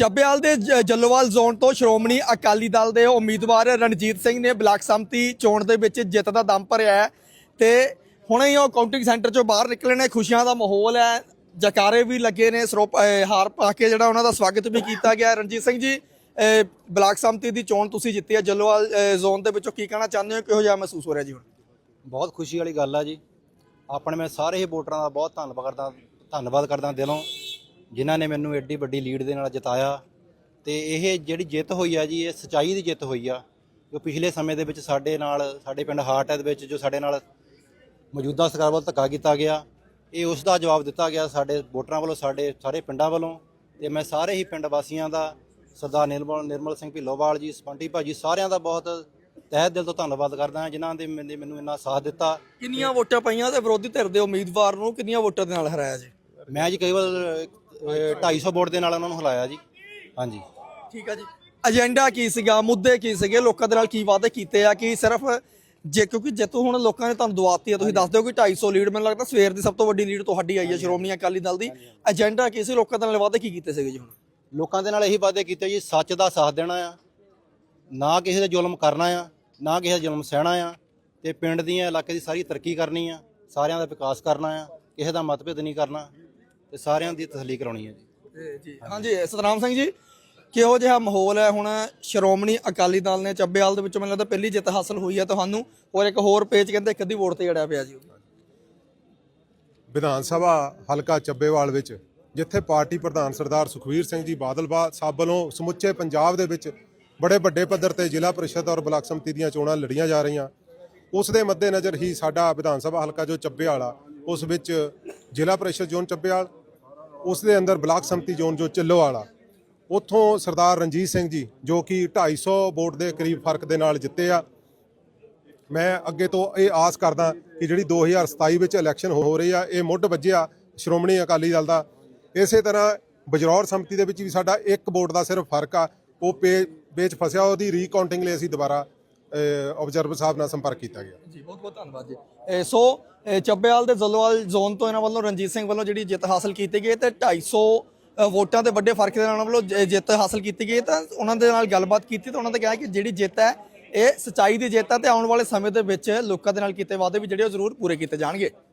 ਚੱਬੇਵਾਲ ਦੇ ਜੱਲੋਵਾਲ ਜ਼ੋਨ ਤੋਂ ਸ਼੍ਰੋਮਣੀ ਅਕਾਲੀ ਦਲ ਦੇ ਉਮੀਦਵਾਰ ਰਣਜੀਤ ਸਿੰਘ ਨੇ ਬਲਾਕ ਸੰਮਤੀ ਚੋਣ ਦੇ ਵਿੱਚ ਜਿੱਤ ਦਾ ਦਮ ਭਰਿਆ ਹੈ ਤੇ ਹੁਣੇ ਹੀ ਉਹ ਕਾਊਂਟਿੰਗ ਸੈਂਟਰ ਚੋਂ ਬਾਹਰ ਨਿਕਲੇ ਨੇ, ਖੁਸ਼ੀਆਂ ਦਾ ਮਾਹੌਲ ਹੈ, ਜਕਾਰੇ ਵੀ ਲੱਗੇ ਨੇ, ਸਰੋਪ ਹਾਰ ਪਾ ਕੇ ਜਿਹੜਾ ਉਹਨਾਂ ਦਾ ਸਵਾਗਤ ਵੀ ਕੀਤਾ ਗਿਆ ਰਣਜੀਤ ਸਿੰਘ ਜੀ ਬਲਾਕ ਸੰਮਤੀ ਦੀ ਚੋਣ ਤੁਸੀਂ ਜਿੱਤੀ ਹੈ, ਜੱਲੋਵਾਲ ਜ਼ੋਨ ਦੇ ਵਿੱਚੋਂ ਕੀ ਕਹਿਣਾ ਚਾਹੁੰਦੇ ਹੋ, ਕਿਹੋ ਜਿਹਾ ਮਹਿਸੂਸ ਹੋ ਰਿਹਾ ਜੀ ਹੁਣ? ਬਹੁਤ ਖੁਸ਼ੀ ਵਾਲੀ ਗੱਲ ਆ ਜੀ। ਆਪਣੇ ਮੈਂ ਸਾਰੇ ਹੀ ਵੋਟਰਾਂ ਦਾ ਬਹੁਤ ਧੰਨਵਾਦ ਕਰਦਾ ਧੰਨਵਾਦ ਕਰਦਾ ਦਿਲੋਂ। ਜਿਨ੍ਹਾਂ ਨੇ ਮੈਨੂੰ ਐਡੀ ਵੱਡੀ ਲੀਡ ਦੇ ਨਾਲ ਜਿਤਾਇਆ ਤੇ ਇਹ ਜਿਹੜੀ ਜਿੱਤ ਹੋਈ ਆ ਜੀ ਇਹ ਸਚਾਈ ਦੀ ਜਿੱਤ ਹੋਈ ਆ ਜੋ ਪਿਛਲੇ ਸਮੇਂ ਦੇ ਵਿੱਚ ਸਾਡੇ ਨਾਲ ਸਾਡੇ ਪਿੰਡ ਹਾਰਟ ਦੇ ਵਿੱਚ ਜੋ ਸਾਡੇ ਨਾਲ ਮੌਜੂਦਾ ਸਰਕਾਰ ਵੱਲੋਂ ਧੱਕਾ ਕੀਤਾ ਗਿਆ ਇਹ ਉਸ ਦਾ ਜਵਾਬ ਦਿੱਤਾ ਗਿਆ ਸਾਡੇ ਵੋਟਰਾਂ ਵੱਲੋਂ ਸਾਡੇ ਸਾਰੇ ਪਿੰਡਾਂ ਵੱਲੋਂ ਤੇ ਮੈਂ ਸਾਰੇ ਹੀ ਪਿੰਡ ਵਾਸੀਆਂ ਦਾ ਸਰਦਾਰ ਨਿਰਮਲ ਨਿਰਮਲ ਸਿੰਘ ਢਿੱਲੋਵਾਲ ਜੀ ਸਪੰਟੀ ਭਾਜੀ ਸਾਰਿਆਂ ਦਾ ਬਹੁਤ ਤਹਿ ਦਿਲ ਤੋਂ ਧੰਨਵਾਦ ਕਰਦਾ ਹਾਂ ਜਿਨ੍ਹਾਂ ਦੇ ਮੈਨੇ- ਇੰਨਾ ਸਾਥ ਦਿੱਤਾ। ਕਿੰਨੀਆਂ ਵੋਟਾਂ ਪਈਆਂ ਤੇ ਵਿਰੋਧੀ ਧਿਰ ਦੇ ਉਮੀਦਵਾਰ ਨੂੰ ਕਿੰਨੀਆਂ ਵੋਟਾਂ ਦੇ ਨਾਲ ਹਰਾਇਆ ਜੀ? ਮੈਂ ਜੀ ਕਈ ਵਾਰ 250 ਵੋਟ ਦੇ ਨਾਲ ਉਹਨਾਂ ਨੂੰ ਹਲਾਇਆ ਜੀ। ਹਾਂਜੀ। ਠੀਕ ਆ ਜੀ। ਏਜੰਡਾ ਕੀ ਸੀਗਾ? ਮੁੱਦੇ ਕੀ ਸੀਗੇ? ਲੋਕਾਂ ਦੇ ਨਾਲ ਕੀ ਵਾਅਦੇ ਕੀਤੇ ਆ? ਕਿ ਸਿਰਫ ਜੇ ਕਿਉਂਕਿ ਜੇਤੂ ਹੁਣ ਲੋਕਾਂ ਨੇ ਤੁਹਾਨੂੰ ਦਵਾਤੀ ਆ ਤੁਸੀਂ ਦੱਸ ਦਿਓ ਕਿ 250 ਲੀਡ ਮੈਨੂੰ ਲੱਗਦਾ ਸਵੇਰ ਦੀ ਸਭ ਤੋਂ ਵੱਡੀ ਲੀਡ ਤੁਹਾਡੀ ਆਈ ਹੈ ਸ਼੍ਰੋਮਣੀ ਅਕਾਲੀ ਦਲ ਦੀ। ਏਜੰਡਾ ਕੀ ਸੀ? ਲੋਕਾਂ ਦੇ ਨਾਲ ਵਾਅਦੇ ਕੀ ਕੀਤੇ ਸੀਗੇ ਜੀ ਹੁਣ? ਲੋਕਾਂ ਦੇ ਨਾਲ ਇਹੀ ਵਾਅਦੇ ਕੀਤੇ ਜੀ ਸੱਚ ਦਾ ਸਾਥ ਦੇਣਾ ਆ ਨਾ ਕਿਸੇ ਦਾ ਜ਼ੁਲਮ ਕਰਨਾ ਆ ਨਾ ਕਿਸੇ ਦਾ ਜ਼ੁਲਮ ਸਹਿਣਾ ਆ ਤੇ ਪਿੰਡ ਦੀਆਂ ਇਲਾਕੇ ਦੀ ਸਾਰੀ ਤਰੱਕੀ ਕਰਨੀ ਆ ਸਾਰਿਆਂ ਦਾ ਵਿਕਾਸ ਕਰਨਾ ਆ ਕਿਸੇ ਦਾ ਮਤਭੇਦ ਨਹੀਂ ਕਰਨਾ। ਤੇ ਸਾਰਿਆਂ ਦੀ ਤਸੱਲੀ ਕਰਾਉਣੀ ਹੈ ਜੀ। ਜੀ ਹਾਂਜੀ ਸਤਨਾਮ ਸਿੰਘ ਜੀ ਕਿਹੋ ਜਿਹਾ ਮਾਹੌਲ ਹੈ ਹੁਣ ਸ਼੍ਰੋਮਣੀ ਅਕਾਲੀ ਦਲ ਨੇ ਚੱਬੇਵਾਲ ਦੇ ਵਿੱਚੋਂ? ਮੈਨੂੰ ਲੱਗਦਾ ਪਹਿਲੀ ਜਿੱਤ ਹਾਸਲ ਹੋਈ ਹੈ ਤੁਹਾਨੂੰ। ਔਰ ਇੱਕ ਹੋਰ ਪੇਜ ਕਹਿੰਦੇ ਇੱਕ ਅੱਧੀ ਵੋਟ ਤੇ ਜੜਿਆ ਪਿਆ ਜੀ ਵਿਧਾਨ ਸਭਾ ਹਲਕਾ ਚੱਬੇਵਾਲ ਵਿੱਚ ਜਿੱਥੇ ਪਾਰਟੀ ਪ੍ਰਧਾਨ ਸਰਦਾਰ ਸੁਖਵੀਰ ਸਿੰਘ ਜੀ ਬਾਦਲ ਬਾ ਸਾਹਿਬ ਵੱਲੋਂ ਸਮੁੱਚੇ ਪੰਜਾਬ ਦੇ ਵਿੱਚ ਬੜੇ ਵੱਡੇ ਪੱਧਰ ਤੇ ਜ਼ਿਲ੍ਹਾ ਪ੍ਰੀਸ਼ਦ ਔਰ ਬਲਾਕ ਸੰਮਤੀ ਦੀਆਂ ਚੋਣਾਂ ਲੜੀਆਂ ਜਾ ਰਹੀਆਂ। ਉਸ ਦੇ ਮੱਦੇਨਜ਼ਰ ਹੀ ਸਾਡਾ ਵਿਧਾਨ ਸਭਾ ਹਲਕਾ ਜੋ ਚੱਬੇਵਾਲ ਆ ਉਸ ਵਿੱਚ ਜ਼ਿਲ੍ਹਾ ਪ੍ਰੀਸ਼ਦ ਜ਼ੋਨ ਚੱਬੇਵਾਲ ਉਸ ਦੇ ਅੰਦਰ ਬਲਾਕ ਸੰਮਤੀ ਜ਼ੋਨ ਜੋ ਚੱਲੋਵਾਲ ਆ ਉੱਥੋਂ ਸਰਦਾਰ ਰਣਜੀਤ ਸਿੰਘ ਜੀ, ਜੋ ਕਿ 250 ਵੋਟ ਦੇ ਕਰੀਬ ਫ਼ਰਕ ਦੇ ਨਾਲ ਜਿੱਤੇ ਆ। ਮੈਂ ਅੱਗੇ ਤੋਂ ਇਹ ਆਸ ਕਰਦਾ ਕਿ ਜਿਹੜੀ 2027 ਵਿੱਚ ਇਲੈਕਸ਼ਨ ਹੋ ਰਹੀ ਆ, ਇਹ ਮੁੱਢ ਵੱਜਿਆ ਸ਼੍ਰੋਮਣੀ ਅਕਾਲੀ ਦਲ ਦਾ। ਇਸੇ ਤਰ੍ਹਾਂ ਬਜਰੌਰ ਸੰਮਤੀ ਦੇ ਵਿੱਚ ਵੀ ਸਾਡਾ ਇੱਕ ਵੋਟ ਦਾ ਸਿਰਫ ਫ਼ਰਕ ਆ, ਉਹ ਪੇ ਵਿੱਚ ਫਸਿਆ, ਉਹਦੀ ਰੀਕਾਊਂਟਿੰਗ ਲਈ ਅਸੀਂ ਦੁਬਾਰਾ ਆਬਜ਼ਰਵਰ ਸਾਹਿਬ ਨਾਲ ਸੰਪਰਕ ਕੀਤਾ ਗਿਆ। ਜੀ ਬਹੁਤ ਬਹੁਤ ਧੰਨਵਾਦ ਜੀ। ਇਹ ਸੋ ਇਹ ਚੱਬੇਵਾਲ ਦੇ ਜ਼ੱਲੋਵਾਲ ਜ਼ੋਨ ਤੋਂ ਇਹਨਾਂ ਵੱਲੋਂ ਰਣਜੀਤ ਸਿੰਘ ਵੱਲੋਂ ਜਿਹੜੀ ਜਿੱਤ ਹਾਸਲ ਕੀਤੀ ਗਈ ਤੇ 250 ਅ, ਵੋਟਾਂ ਦੇ ਵੱਡੇ ਫ਼ਰਕ ਦੇ ਨਾਲ ਉਹਨਾਂ ਵੱਲੋਂ ਜ- ਜਿੱਤ ਹਾਸਲ ਕੀਤੀ ਗਈ ਤਾਂ ਉਹਨਾਂ ਦੇ ਨਾਲ ਗੱਲਬਾਤ ਕੀਤੀ ਤਾਂ ਉਹਨਾਂ ਨੇ ਕਿਹਾ ਕਿ ਜਿਹੜੀ ਜਿੱਤ ਹੈ ਇਹ ਸਚਾਈ ਦੀ ਜਿੱਤ ਹੈ ਤੇ ਆਉਣ ਵਾਲੇ ਸਮੇਂ ਦੇ ਵਿੱਚ ਲੋਕਾਂ ਦੇ ਨਾਲ ਕੀਤੇ ਵਾਅਦੇ ਵੀ ਜਿਹੜੇ ਉਹ ਜ਼ਰੂਰ ਪੂਰੇ ਕੀਤੇ ਜਾਣਗੇ।